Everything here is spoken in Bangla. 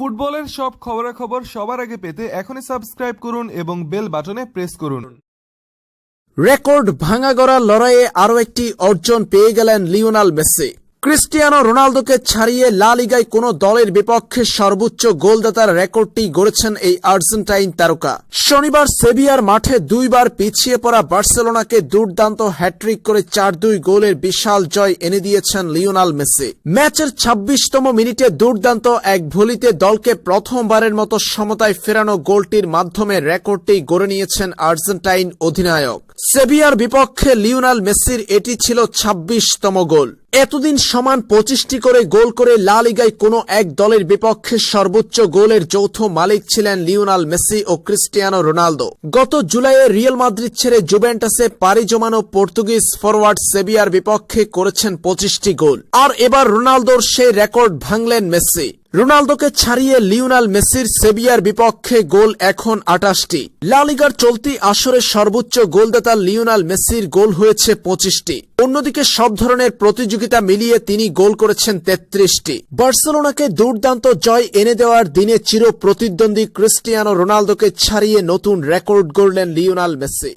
ফুটবলের সব খবরাখবর সবার আগে পেতে এখনই সাবস্ক্রাইব করুন এবং বেল বাটনে প্রেস করুন। রেকর্ড ভাঙা গড়া লড়াইয়ে আরও একটি অর্জন পেয়ে গেলেন লিওনাল মেসি। ক্রিস্টিয়ানো রোনালদোকে ছাড়িয়ে লা লিগায় কোন দলের বিপক্ষে সর্বোচ্চ গোলদাতার রেকর্ডটি গড়েছেন এই আর্জেন্টাইন তারকা। শনিবার সেভিয়ার মাঠে দুইবার পিছিয়ে পড়া বার্সেলোনাকে দুর্দান্ত হ্যাট্রিক করে চার দুই গোলের বিশাল জয় এনে দিয়েছেন লিওনাল মেসি। ম্যাচের ছাব্বিশতম মিনিটে দুর্দান্ত এক ভলিতে দলকে প্রথমবারের মতো সমতায় ফেরানো গোলটির মাধ্যমে রেকর্ডটি গড়ে নিয়েছেন আর্জেন্টাইন অধিনায়ক। সেভিয়ার বিপক্ষে লিওনাল মেসির এটি ছিল ছাব্বিশতম গোল। এতদিন সমান পঁচিশটি করে গোল করে লা লিগায় কোনো এক দলের বিপক্ষে সর্বোচ্চ গোলের যৌথ মালিক ছিলেন লিওনাল মেসি ও ক্রিস্টিয়ানো রোনালদো। গত জুলাইয়ে রিয়েল মাদ্রিদ ছেড়ে জুভেন্টাসে পাড়ি জমানো পর্তুগিজ ফরওয়ার্ড সেভিয়ার বিপক্ষে করেছেন পঁচিশটি গোল। আর এবার রোনালদোর সেই রেকর্ড ভাঙলেন মেসি। রোনালদোকে ছাড়িয়ে লিওনাল মেসির সেভিয়ার বিপক্ষে গোল এখন আটাশটি। লা লিগার চলতি আসরে সর্বোচ্চ গোলদাতা লিওনাল মেসির গোল হয়েছে পঁচিশটি। অন্যদিকে সব ধরনের প্রতিযোগিতা মিলিয়ে তিনি গোল করেছেন তেত্রিশটি। বার্সেলোনাকে দুর্দান্ত জয় এনে দেওয়ার দিনে চির প্রতিদ্বন্দ্বী ক্রিস্টিয়ানো রোনালদোকে ছাড়িয়ে নতুন রেকর্ড গড়লেন লিওনাল মেসি।